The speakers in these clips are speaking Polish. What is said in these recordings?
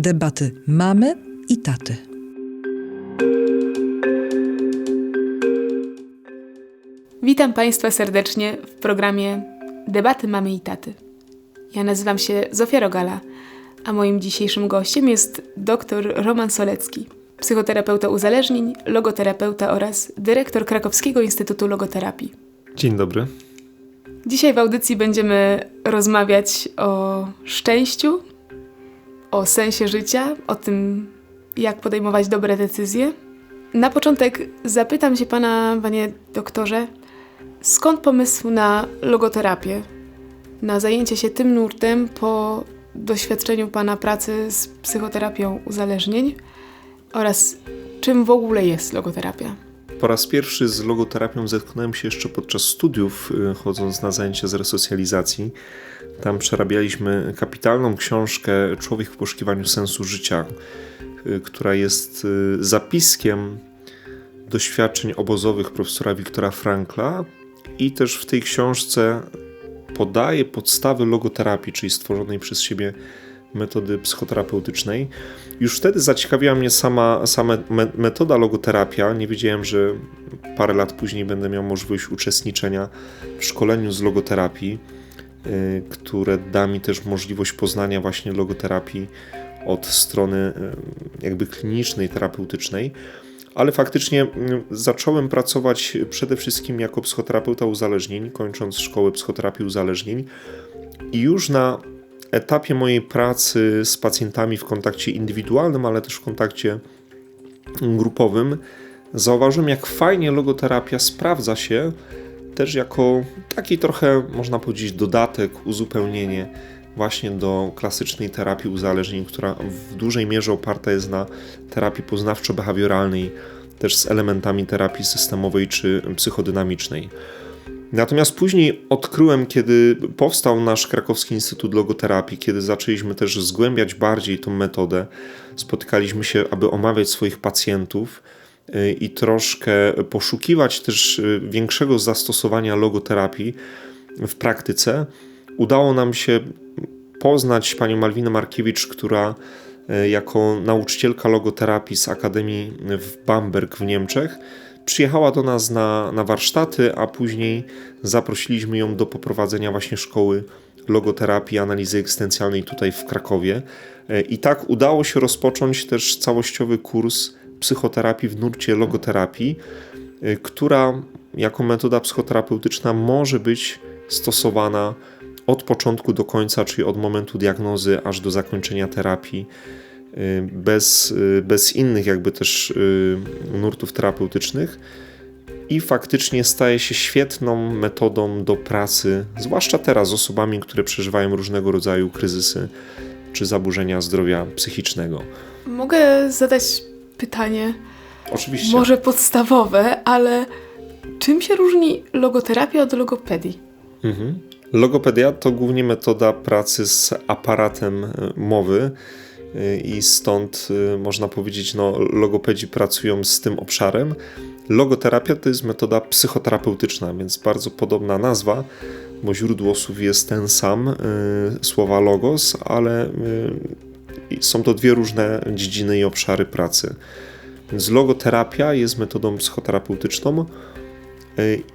debaty mamy i taty. Witam Państwa serdecznie w programie Debaty Mamy i Taty. Ja nazywam się Zofia Rogala, a moim dzisiejszym gościem jest dr Roman Solecki, psychoterapeuta uzależnień, logoterapeuta oraz dyrektor Krakowskiego Instytutu Logoterapii. Dzień dobry. Dzisiaj w audycji będziemy rozmawiać o szczęściu, o sensie życia, o tym, jak podejmować dobre decyzje. Na początek zapytam się pana, panie doktorze, skąd pomysł na logoterapię, na zajęcie się tym nurtem po doświadczeniu pana pracy z psychoterapią uzależnień oraz czym w ogóle jest logoterapia? Po raz pierwszy z logoterapią zetknąłem się jeszcze podczas studiów, y, chodząc na zajęcia z resocjalizacji. Tam przerabialiśmy kapitalną książkę Człowiek w poszukiwaniu sensu życia, y, która jest y, zapiskiem doświadczeń obozowych profesora Wiktora Frankla i też w tej książce podaje podstawy logoterapii, czyli stworzonej przez siebie metody psychoterapeutycznej. Już wtedy zaciekawiła mnie sama, sama metoda logoterapia. Nie wiedziałem, że parę lat później będę miał możliwość uczestniczenia w szkoleniu z logoterapii, które da mi też możliwość poznania właśnie logoterapii od strony y, jakby klinicznej, terapeutycznej. Ale faktycznie y, zacząłem pracować przede wszystkim jako psychoterapeuta uzależnień, kończąc szkołę psychoterapii uzależnień. I już na etapie mojej pracy z pacjentami w kontakcie indywidualnym, ale też w kontakcie grupowym, zauważyłem, jak fajnie logoterapia sprawdza się też jako taki trochę, można powiedzieć, dodatek, uzupełnienie właśnie do klasycznej terapii uzależnień, która w dużej mierze oparta jest na terapii poznawczo-behawioralnej, też z elementami terapii systemowej czy psychodynamicznej. Natomiast później odkryłem, kiedy powstał nasz Krakowski Instytut Logoterapii, kiedy zaczęliśmy też zgłębiać bardziej tą metodę, spotykaliśmy się, aby omawiać swoich pacjentów i troszkę poszukiwać też y, większego zastosowania logoterapii w praktyce. Udało nam się poznać panią Malwinę Markiewicz, która y, jako nauczycielka logoterapii z Akademii w Bamberg w Niemczech Przyjechała do nas na, na warsztaty, a później zaprosiliśmy ją do poprowadzenia właśnie szkoły logoterapii, analizy egzystencjalnej tutaj w Krakowie. E, I tak udało się rozpocząć też całościowy kurs psychoterapii w nurcie logoterapii, e, która jako metoda psychoterapeutyczna może być stosowana od początku do końca, czyli od momentu diagnozy aż do zakończenia terapii Y, bez, y, bez innych jakby też y, nurtów terapeutycznych i faktycznie staje się świetną metodą do pracy, zwłaszcza teraz z osobami, które przeżywają różnego rodzaju kryzysy czy zaburzenia zdrowia psychicznego. Mogę zadać pytanie? Oczywiście. Może podstawowe, ale czym się różni logoterapia od logopedii? Mhm. Logopedia to głównie metoda pracy z aparatem mowy i stąd y, można powiedzieć, no, logopedzi pracują z tym obszarem. Logoterapia to jest metoda psychoterapeutyczna, więc bardzo podobna nazwa, bo źródło słów jest ten sam, słowa logos, ale są to dwie różne dziedziny i obszary pracy. Więc logoterapia jest metodą psychoterapeutyczną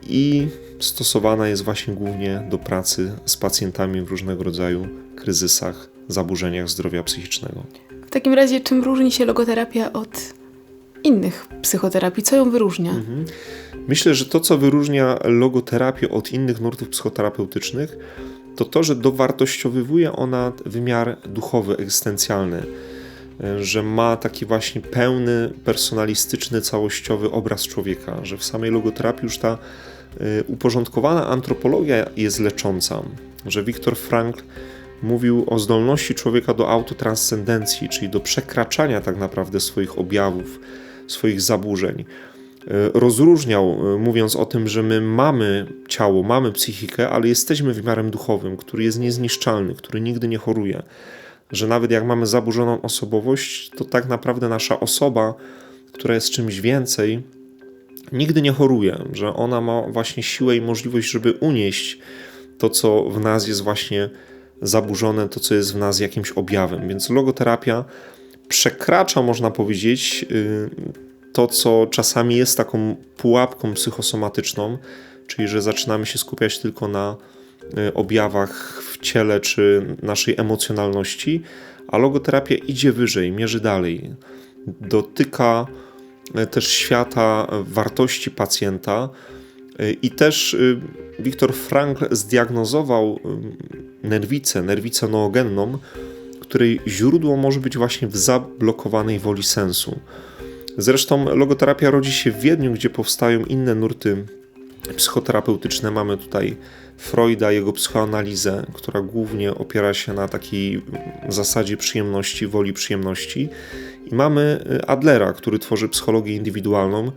i stosowana jest właśnie głównie do pracy z pacjentami w różnego rodzaju kryzysach zaburzeniach zdrowia psychicznego. W takim razie, czym różni się logoterapia od innych psychoterapii? Co ją wyróżnia? Mhm. Myślę, że to, co wyróżnia logoterapię od innych nurtów psychoterapeutycznych, to to, że dowartościowywuje ona wymiar duchowy, egzystencjalny, że ma taki właśnie pełny, personalistyczny, całościowy obraz człowieka, że w samej logoterapii już ta y, uporządkowana antropologia jest lecząca, że Viktor Frankl mówił o zdolności człowieka do autotranscendencji, czyli do przekraczania tak naprawdę swoich objawów, swoich zaburzeń. E, rozróżniał, e, mówiąc o tym, że my mamy ciało, mamy psychikę, ale jesteśmy wymiarem duchowym, który jest niezniszczalny, który nigdy nie choruje. Że nawet jak mamy zaburzoną osobowość, to tak naprawdę nasza osoba, która jest czymś więcej, nigdy nie choruje, że ona ma właśnie siłę i możliwość, żeby unieść to, co w nas jest właśnie zaburzone, to co jest w nas jakimś objawem. Więc logoterapia przekracza, można powiedzieć, y, to, co czasami jest taką pułapką psychosomatyczną, czyli że zaczynamy się skupiać tylko na y, objawach w ciele czy naszej emocjonalności, a logoterapia idzie wyżej, mierzy dalej. Dotyka y, też świata wartości pacjenta i też Viktor Frankl zdiagnozował nerwicę, nerwicę noogenną, której źródło może być właśnie w zablokowanej woli sensu. Zresztą logoterapia rodzi się w Wiedniu, gdzie powstają inne nurty psychoterapeutyczne. Mamy tutaj Freuda, jego psychoanalizę, która głównie opiera się na takiej zasadzie przyjemności, woli przyjemności. I mamy Adlera, który tworzy psychologię indywidualną,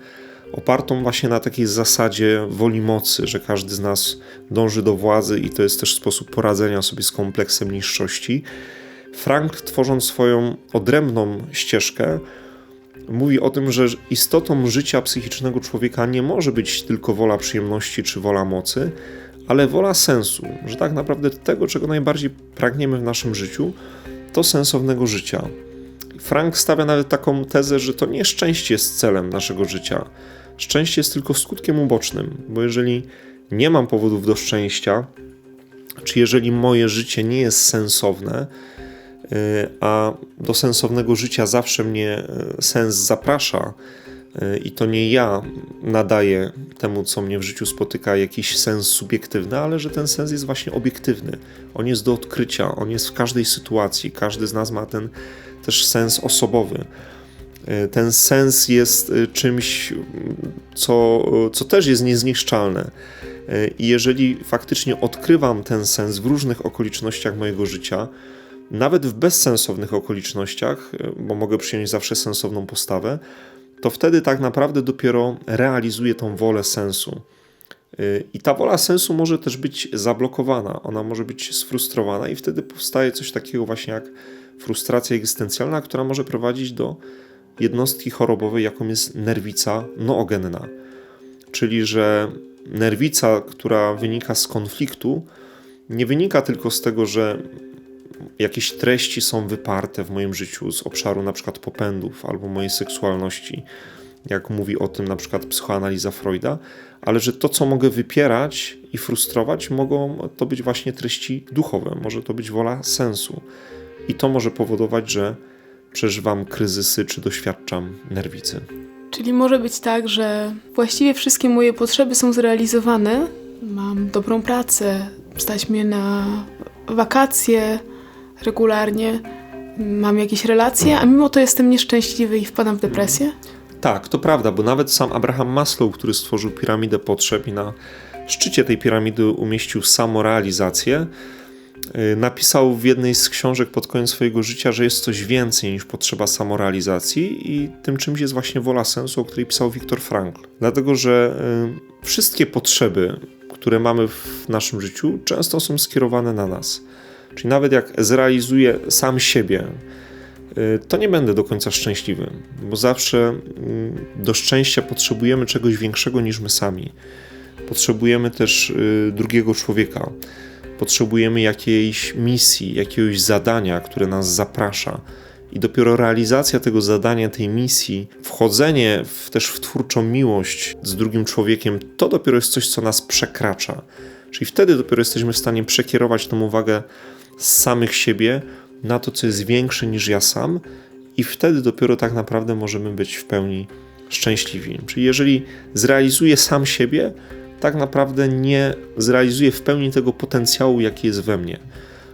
opartą właśnie na takiej zasadzie woli mocy, że każdy z nas dąży do władzy i to jest też sposób poradzenia sobie z kompleksem niższości. Frank, tworząc swoją odrębną ścieżkę, mówi o tym, że istotą życia psychicznego człowieka nie może być tylko wola przyjemności czy wola mocy, ale wola sensu, że tak naprawdę tego, czego najbardziej pragniemy w naszym życiu, to sensownego życia. Frank stawia nawet taką tezę, że to nie szczęście jest celem naszego życia. Szczęście jest tylko skutkiem ubocznym, bo jeżeli nie mam powodów do szczęścia, czy jeżeli moje życie nie jest sensowne, a do sensownego życia zawsze mnie y, sens zaprasza, y, i to nie ja nadaję temu, co mnie w życiu spotyka, jakiś sens subiektywny, ale że ten sens jest właśnie obiektywny. On jest do odkrycia, on jest w każdej sytuacji. Każdy z nas ma ten też sens osobowy. Ten sens jest czymś, co, co też jest niezniszczalne. I jeżeli faktycznie odkrywam ten sens w różnych okolicznościach mojego życia, nawet w bezsensownych okolicznościach, bo mogę przyjąć zawsze sensowną postawę, to wtedy tak naprawdę dopiero realizuję tą wolę sensu. I ta wola sensu może też być zablokowana, ona może być sfrustrowana, i wtedy powstaje coś takiego właśnie jak frustracja egzystencjalna, która może prowadzić do jednostki chorobowej, jaką jest nerwica noogenna. Czyli, że nerwica, która wynika z konfliktu, nie wynika tylko z tego, że jakieś treści są wyparte w moim życiu z obszaru na przykład popędów albo mojej seksualności, jak mówi o tym na przykład psychoanaliza Freuda, ale że to, co mogę wypierać i frustrować, mogą to być właśnie treści duchowe, może to być wola sensu. I to może powodować, że przeżywam kryzysy czy doświadczam nerwicy. Czyli może być tak, że właściwie wszystkie moje potrzeby są zrealizowane. Mam dobrą pracę, stać mnie na wakacje regularnie, mam jakieś relacje, a mimo to jestem nieszczęśliwy i wpadam w depresję? Tak, to prawda, bo nawet sam Abraham Maslow, który stworzył piramidę potrzeb i na szczycie tej piramidy umieścił samorealizację, Y, napisał w jednej z książek pod koniec swojego życia, że jest coś więcej niż potrzeba samorealizacji i tym czymś jest właśnie wola sensu, o której pisał Viktor Frankl. Dlatego, że y, wszystkie potrzeby, które mamy w naszym życiu, często są skierowane na nas. Czyli nawet jak zrealizuję sam siebie, y, to nie będę do końca szczęśliwy, bo zawsze do szczęścia potrzebujemy czegoś większego niż my sami. Potrzebujemy też drugiego człowieka Potrzebujemy jakiejś misji, jakiegoś zadania, które nas zaprasza. I dopiero realizacja tego zadania, tej misji, wchodzenie w, też w twórczą miłość z drugim człowiekiem, to dopiero jest coś, co nas przekracza. Czyli wtedy dopiero jesteśmy w stanie przekierować tą uwagę z samych siebie na to, co jest większe niż ja sam, i wtedy dopiero tak naprawdę możemy być w pełni szczęśliwi. Czyli jeżeli zrealizuję sam siebie, tak naprawdę nie zrealizuje w pełni tego potencjału, jaki jest we mnie.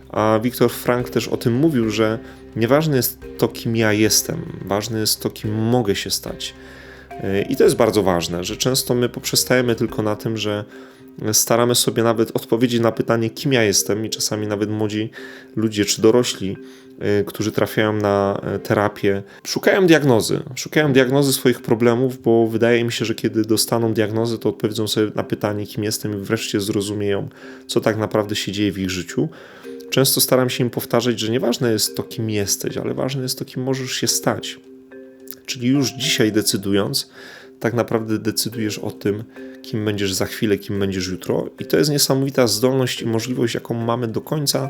A Viktor Frank też o tym mówił, że nieważne jest to, kim ja jestem, ważne jest to, kim mogę się stać. I to jest bardzo ważne, że często my poprzestajemy tylko na tym, że staramy sobie nawet odpowiedzieć na pytanie, kim ja jestem, i czasami nawet młodzi ludzie czy dorośli Y, którzy trafiają na y, terapię, szukają diagnozy. Szukają diagnozy swoich problemów, bo wydaje mi się, że kiedy dostaną diagnozę, to odpowiedzą sobie na pytanie, kim jestem, i wreszcie zrozumieją, co tak naprawdę się dzieje w ich życiu. Często staram się im powtarzać, że nieważne jest to, kim jesteś, ale ważne jest to, kim możesz się stać. Czyli już dzisiaj decydując, tak naprawdę decydujesz o tym, kim będziesz za chwilę, kim będziesz jutro, i to jest niesamowita zdolność i możliwość, jaką mamy do końca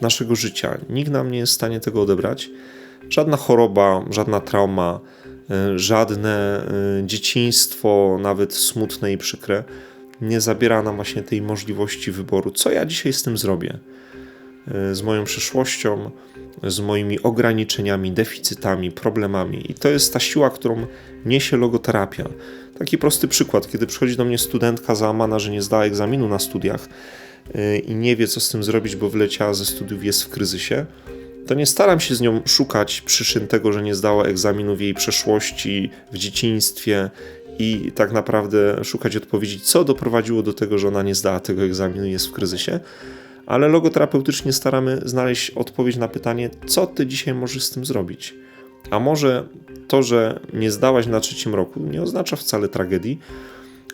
naszego życia. Nikt nam nie jest w stanie tego odebrać. Żadna choroba, żadna trauma, y, żadne y, dzieciństwo, nawet smutne i przykre, nie zabiera nam właśnie tej możliwości wyboru, co ja dzisiaj z tym zrobię. Y, Z moją przyszłością, z moimi ograniczeniami, deficytami, problemami. I to jest ta siła, którą niesie logoterapia. Taki prosty przykład, kiedy przychodzi do mnie studentka załamana, że nie zdała egzaminu na studiach y, i nie wie, co z tym zrobić, bo wyleciała ze studiów, jest w kryzysie, to nie staram się z nią szukać przyczyn tego, że nie zdała egzaminu w jej przeszłości, w dzieciństwie i tak naprawdę szukać odpowiedzi, co doprowadziło do tego, że ona nie zdała tego egzaminu i jest w kryzysie. Ale logoterapeutycznie staramy znaleźć odpowiedź na pytanie, co ty dzisiaj możesz z tym zrobić. A może to, że nie zdałaś na trzecim roku, nie oznacza wcale tragedii,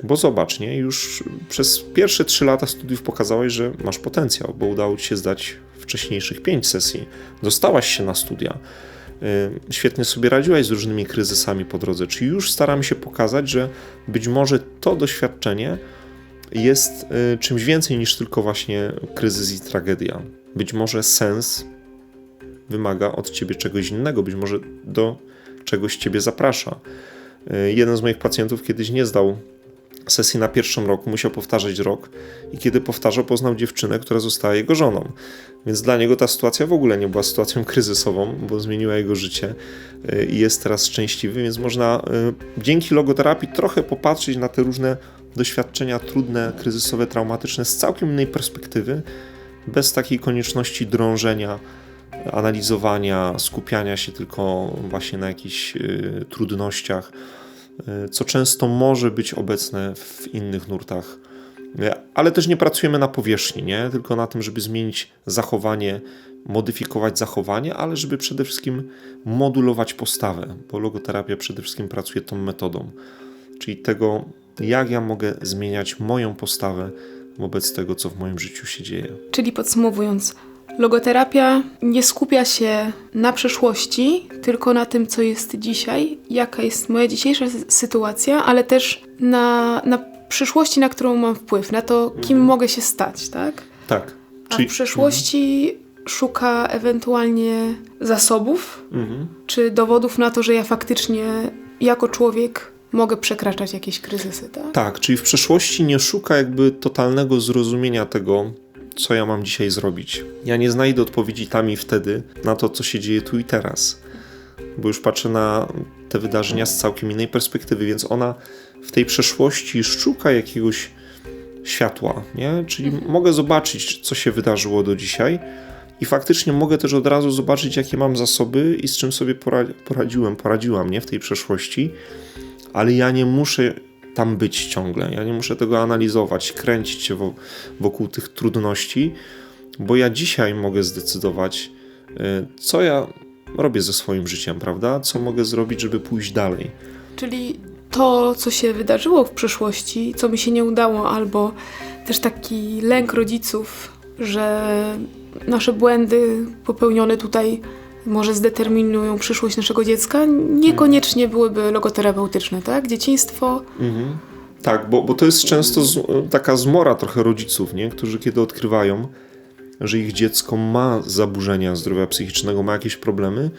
bo zobacz, nie? już przez pierwsze trzy lata studiów pokazałeś, że masz potencjał, bo udało ci się zdać wcześniejszych pięć sesji. Dostałaś się na studia. Y, Świetnie sobie radziłaś z różnymi kryzysami po drodze. Czyli już staramy się pokazać, że być może to doświadczenie jest y, czymś więcej niż tylko właśnie kryzys i tragedia. Być może sens wymaga od ciebie czegoś innego, być może do czegoś ciebie zaprasza. Y, Jeden z moich pacjentów kiedyś nie zdał sesji na pierwszym roku, musiał powtarzać rok i kiedy powtarzał, poznał dziewczynę, która została jego żoną. Więc dla niego ta sytuacja w ogóle nie była sytuacją kryzysową, bo zmieniła jego życie y, i jest teraz szczęśliwy, więc można dzięki logoterapii trochę popatrzeć na te różne doświadczenia trudne, kryzysowe, traumatyczne z całkiem innej perspektywy, bez takiej konieczności drążenia, analizowania, skupiania się tylko właśnie na jakichś y, trudnościach, y, co często może być obecne w innych nurtach. Y, Ale też nie pracujemy na powierzchni, nie? tylko na tym, żeby zmienić zachowanie, modyfikować zachowanie, ale żeby przede wszystkim modulować postawę, bo logoterapia przede wszystkim pracuje tą metodą, czyli tego, jak ja mogę zmieniać moją postawę wobec tego, co w moim życiu się dzieje. Czyli podsumowując, logoterapia nie skupia się na przeszłości, tylko na tym, co jest dzisiaj, jaka jest moja dzisiejsza sy- sytuacja, ale też na, na przyszłości, na którą mam wpływ, na to, kim mogę się stać, tak? Tak. A w przeszłości szuka ewentualnie zasobów, Mhm. czy dowodów na to, że ja faktycznie jako człowiek mogę przekraczać jakieś kryzysy, tak? Tak, czyli w przeszłości nie szuka jakby totalnego zrozumienia tego, co ja mam dzisiaj zrobić. Ja nie znajdę odpowiedzi tam i wtedy na to, co się dzieje tu i teraz, bo już patrzę na te wydarzenia z całkiem innej perspektywy, więc ona w tej przeszłości szuka jakiegoś światła, nie? Czyli mogę zobaczyć, co się wydarzyło do dzisiaj. I faktycznie mogę też od razu zobaczyć, jakie mam zasoby i z czym sobie pora- poradziłem, poradziłam nie w tej przeszłości, ale ja nie muszę tam być ciągle. Ja nie muszę tego analizować, kręcić się wo- wokół tych trudności, bo ja dzisiaj mogę zdecydować, y, co ja robię ze swoim życiem, prawda? Co mogę zrobić, żeby pójść dalej. Czyli to, co się wydarzyło w przeszłości, co mi się nie udało, albo też taki lęk rodziców, że nasze błędy popełnione tutaj może zdeterminują przyszłość naszego dziecka, niekoniecznie byłyby logoterapeutyczne, tak? Dzieciństwo Mhm. Tak, bo, bo to jest często z, taka zmora trochę rodziców, nie? którzy kiedy odkrywają, że ich dziecko ma zaburzenia zdrowia psychicznego, ma jakieś problemy,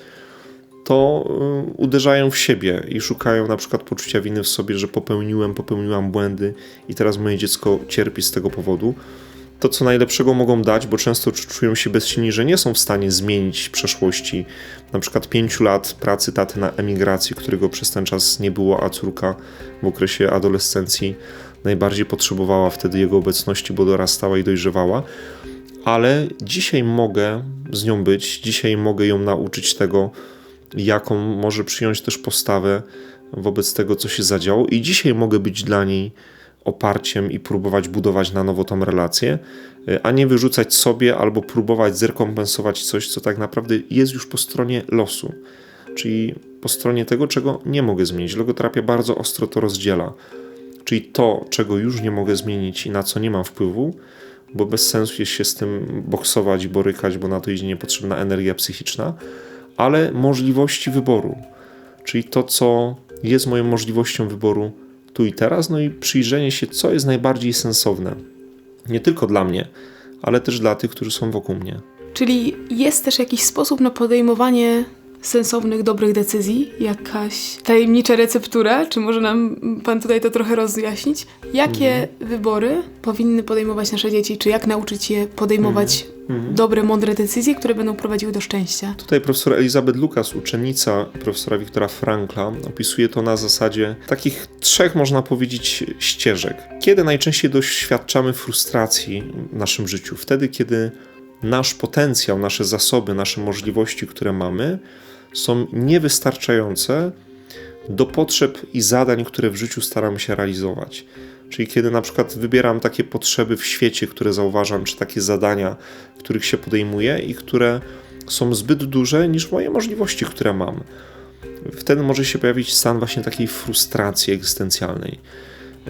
to y, uderzają w siebie i szukają na przykład poczucia winy w sobie, że popełniłem, popełniłam błędy i teraz moje dziecko cierpi z tego powodu. To, co najlepszego mogą dać, bo często czują się bezsilni, że nie są w stanie zmienić przeszłości, na przykład pięciu lat pracy taty na emigracji, którego przez ten czas nie było, a córka w okresie adolescencji najbardziej potrzebowała wtedy jego obecności, bo dorastała i dojrzewała. Ale dzisiaj mogę z nią być, dzisiaj mogę ją nauczyć tego, jaką może przyjąć też postawę wobec tego, co się zadziało, i dzisiaj mogę być dla niej oparciem i próbować budować na nowo tą relację, y, a nie wyrzucać sobie albo próbować zrekompensować coś, co tak naprawdę jest już po stronie losu, czyli po stronie tego, czego nie mogę zmienić. Logoterapia bardzo ostro to rozdziela, czyli to, czego już nie mogę zmienić i na co nie mam wpływu, bo bez sensu jest się z tym boksować i borykać, bo na to idzie niepotrzebna energia psychiczna, ale możliwości wyboru, czyli to, co jest moją możliwością wyboru tu i teraz, no i przyjrzenie się, co jest najbardziej sensowne. Nie tylko dla mnie, ale też dla tych, którzy są wokół mnie. Czyli jest też jakiś sposób na podejmowanie sensownych, dobrych decyzji? Jakaś tajemnicza receptura? Czy może nam Pan tutaj to trochę rozjaśnić? Jakie wybory powinny podejmować nasze dzieci? Czy jak nauczyć je podejmować dobre, mądre decyzje, które będą prowadziły do szczęścia? Tutaj profesor Elizabeth Lucas, uczennica profesora Wiktora Frankla, opisuje to na zasadzie takich trzech, można powiedzieć, ścieżek. Kiedy najczęściej doświadczamy frustracji w naszym życiu? Wtedy, kiedy nasz potencjał, nasze zasoby, nasze możliwości, które mamy, są niewystarczające do potrzeb i zadań, które w życiu staramy się realizować. Czyli kiedy na przykład wybieram takie potrzeby w świecie, które zauważam, czy takie zadania, których się podejmuję i które są zbyt duże niż moje możliwości, które mam. Wtedy może się pojawić stan właśnie takiej frustracji egzystencjalnej.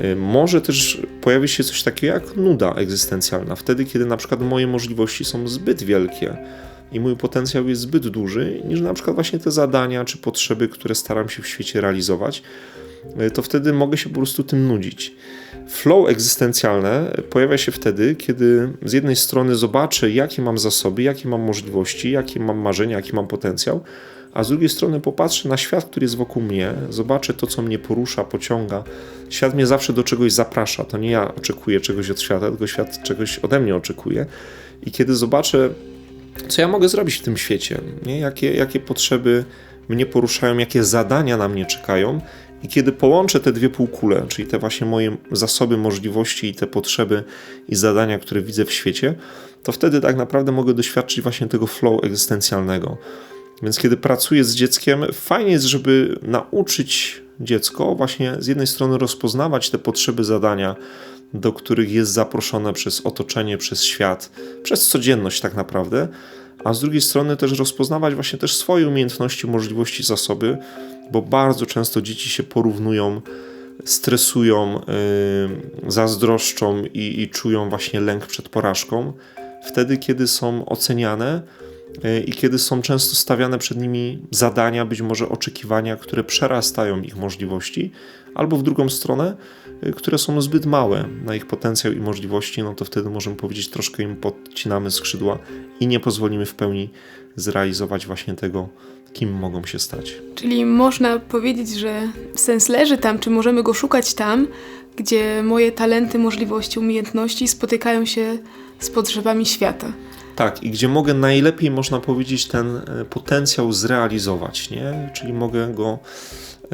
Y, Może też pojawić się coś takiego jak nuda egzystencjalna, wtedy kiedy na przykład moje możliwości są zbyt wielkie i mój potencjał jest zbyt duży, niż na przykład właśnie te zadania czy potrzeby, które staram się w świecie realizować, to wtedy mogę się po prostu tym nudzić. Flow egzystencjalne pojawia się wtedy, kiedy z jednej strony zobaczę, jakie mam zasoby, jakie mam możliwości, jakie mam marzenia, jaki mam potencjał, a z drugiej strony popatrzę na świat, który jest wokół mnie, zobaczę to, co mnie porusza, pociąga. Świat mnie zawsze do czegoś zaprasza. To nie ja oczekuję czegoś od świata, tylko świat czegoś ode mnie oczekuje. I kiedy zobaczę, co ja mogę zrobić w tym świecie, nie? Jakie, jakie potrzeby mnie poruszają, jakie zadania na mnie czekają, i kiedy połączę te dwie półkule, czyli te właśnie moje zasoby, możliwości i te potrzeby i zadania, które widzę w świecie, to wtedy tak naprawdę mogę doświadczyć właśnie tego flow egzystencjalnego. Więc kiedy pracuję z dzieckiem, fajnie jest, żeby nauczyć dziecko właśnie z jednej strony rozpoznawać te potrzeby zadania, do których jest zaproszone przez otoczenie, przez świat, przez codzienność tak naprawdę, a z drugiej strony też rozpoznawać właśnie też swoje umiejętności, możliwości, zasoby, bo bardzo często dzieci się porównują, stresują, yy, zazdroszczą i, i czują właśnie lęk przed porażką, wtedy kiedy są oceniane yy, i kiedy są często stawiane przed nimi zadania, być może oczekiwania, które przerastają ich możliwości, albo w drugą stronę, yy, które są zbyt małe na ich potencjał i możliwości, no to wtedy możemy powiedzieć, troszkę im podcinamy skrzydła i nie pozwolimy w pełni zrealizować właśnie tego, kim mogą się stać. Czyli można powiedzieć, że sens leży tam, czy możemy go szukać tam, gdzie moje talenty, możliwości, umiejętności spotykają się z potrzebami świata. Tak, i gdzie mogę najlepiej, można powiedzieć, ten e, potencjał zrealizować, nie? Czyli mogę go y,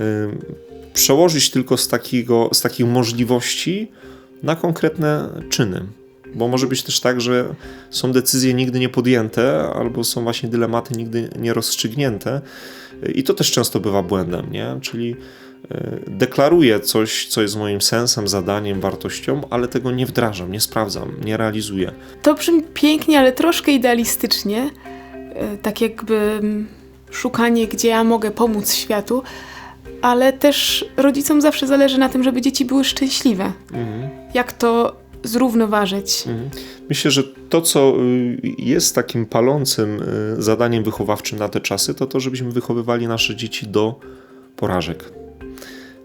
przełożyć tylko z, takiego, z takich możliwości na konkretne czyny. Bo może być też tak, że są decyzje nigdy nie podjęte, albo są właśnie dylematy nigdy nie rozstrzygnięte. I to też często bywa błędem, nie? Czyli y, deklaruję coś, co jest moim sensem, zadaniem, wartością, ale tego nie wdrażam, nie sprawdzam, nie realizuję. To brzmi pięknie, ale troszkę idealistycznie. E, Tak jakby mm, szukanie, gdzie ja mogę pomóc światu, ale też rodzicom zawsze zależy na tym, żeby dzieci były szczęśliwe. Jak to zrównoważyć? Myślę, że to, co y, jest takim palącym y, zadaniem wychowawczym na te czasy, to to, żebyśmy wychowywali nasze dzieci do porażek.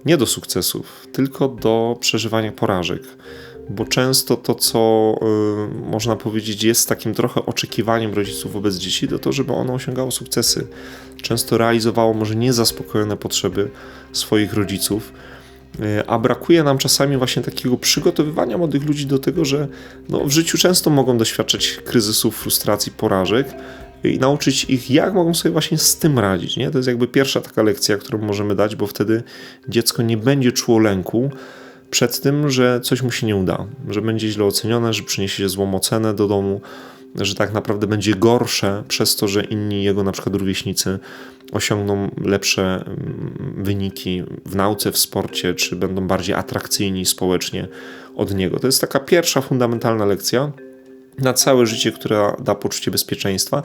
Nie do sukcesów, tylko do przeżywania porażek. Bo często to, co y, można powiedzieć, jest takim trochę oczekiwaniem rodziców wobec dzieci, to to, żeby ono osiągało sukcesy. Często realizowało może niezaspokojone potrzeby swoich rodziców a brakuje nam czasami właśnie takiego przygotowywania młodych ludzi do tego, że no, w życiu często mogą doświadczać kryzysów, frustracji, porażek i nauczyć ich, jak mogą sobie właśnie z tym radzić. Nie? To jest jakby pierwsza taka lekcja, którą możemy dać, bo wtedy dziecko nie będzie czuło lęku przed tym, że coś mu się nie uda, że będzie źle ocenione, że przyniesie złą ocenę do domu, że tak naprawdę będzie gorsze przez to, że inni jego na przykład rówieśnicy osiągną lepsze mm, wyniki w nauce, w sporcie, czy będą bardziej atrakcyjni społecznie od niego. To jest taka pierwsza fundamentalna lekcja na całe życie, która da poczucie bezpieczeństwa,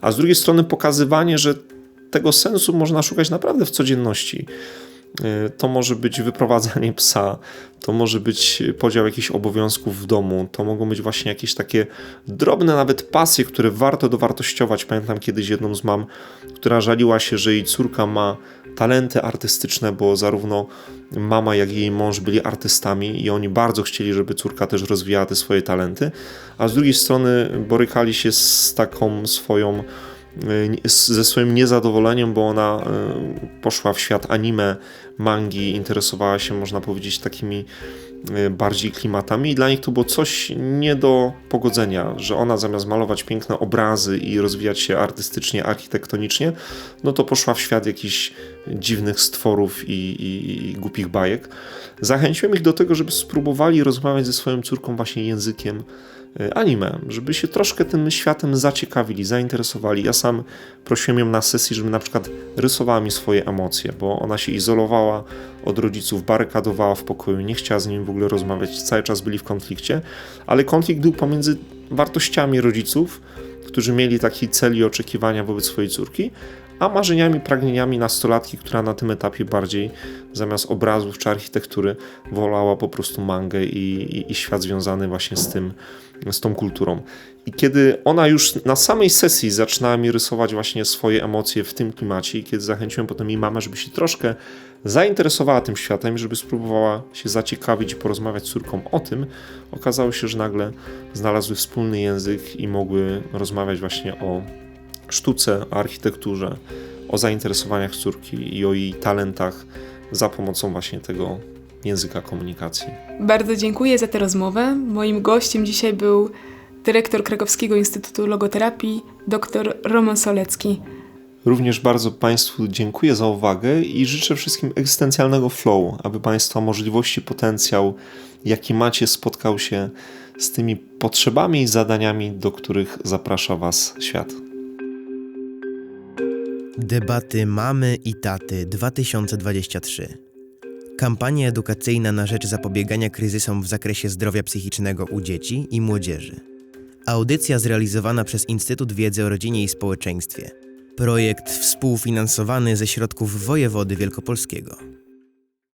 a z drugiej strony pokazywanie, że tego sensu można szukać naprawdę w codzienności. Y, To może być wyprowadzanie psa, to może być podział jakichś obowiązków w domu, to mogą być właśnie jakieś takie drobne nawet pasje, które warto dowartościować. Pamiętam kiedyś jedną z mam, która żaliła się, że jej córka ma talenty artystyczne, bo zarówno mama, jak i jej mąż byli artystami i oni bardzo chcieli, żeby córka też rozwijała te swoje talenty, a z drugiej strony borykali się z taką swoją ze swoim niezadowoleniem, bo ona y, poszła w świat anime, mangi, interesowała się, można powiedzieć, takimi y, bardziej klimatami i dla nich to było coś nie do pogodzenia, że ona zamiast malować piękne obrazy i rozwijać się artystycznie, architektonicznie, no to poszła w świat jakichś dziwnych stworów i, i, i głupich bajek. Zachęciłem ich do tego, żeby spróbowali rozmawiać ze swoją córką właśnie językiem y, anime, żeby się troszkę tym światem zaciekawili, zainteresowali. Ja sam prosiłem ją na sesji, żeby na przykład rysowała mi swoje emocje, bo ona się izolowała od rodziców, barykadowała w pokoju, nie chciała z nimi w ogóle rozmawiać, cały czas byli w konflikcie, ale konflikt był pomiędzy wartościami rodziców, którzy mieli taki cel i oczekiwania wobec swojej córki, a marzeniami, pragnieniami nastolatki, która na tym etapie bardziej zamiast obrazów czy architektury wolała po prostu mangę i, i, i świat związany właśnie z tym, z tą kulturą. I kiedy ona już na samej sesji zaczynała mi rysować właśnie swoje emocje w tym klimacie, i kiedy zachęciłem potem jej mamę, żeby się troszkę zainteresowała tym światem, żeby spróbowała się zaciekawić i porozmawiać z córką o tym, okazało się, że nagle znalazły wspólny język i mogły rozmawiać właśnie o sztuce, o architekturze, o zainteresowaniach córki i o jej talentach za pomocą właśnie tego języka komunikacji. Bardzo dziękuję za tę rozmowę. Moim gościem dzisiaj był dyrektor Krakowskiego Instytutu Logoterapii, dr Roman Solecki. Również bardzo Państwu dziękuję za uwagę i życzę wszystkim egzystencjalnego flow, aby Państwa możliwości, potencjał, jaki macie, spotkał się z tymi potrzebami i zadaniami, do których zaprasza Was świat. Debaty Mamy i Taty 2023. Kampania edukacyjna na rzecz zapobiegania kryzysom w zakresie zdrowia psychicznego u dzieci i młodzieży. Audycja zrealizowana przez Instytut Wiedzy o Rodzinie i Społeczeństwie. Projekt współfinansowany ze środków wojewody wielkopolskiego.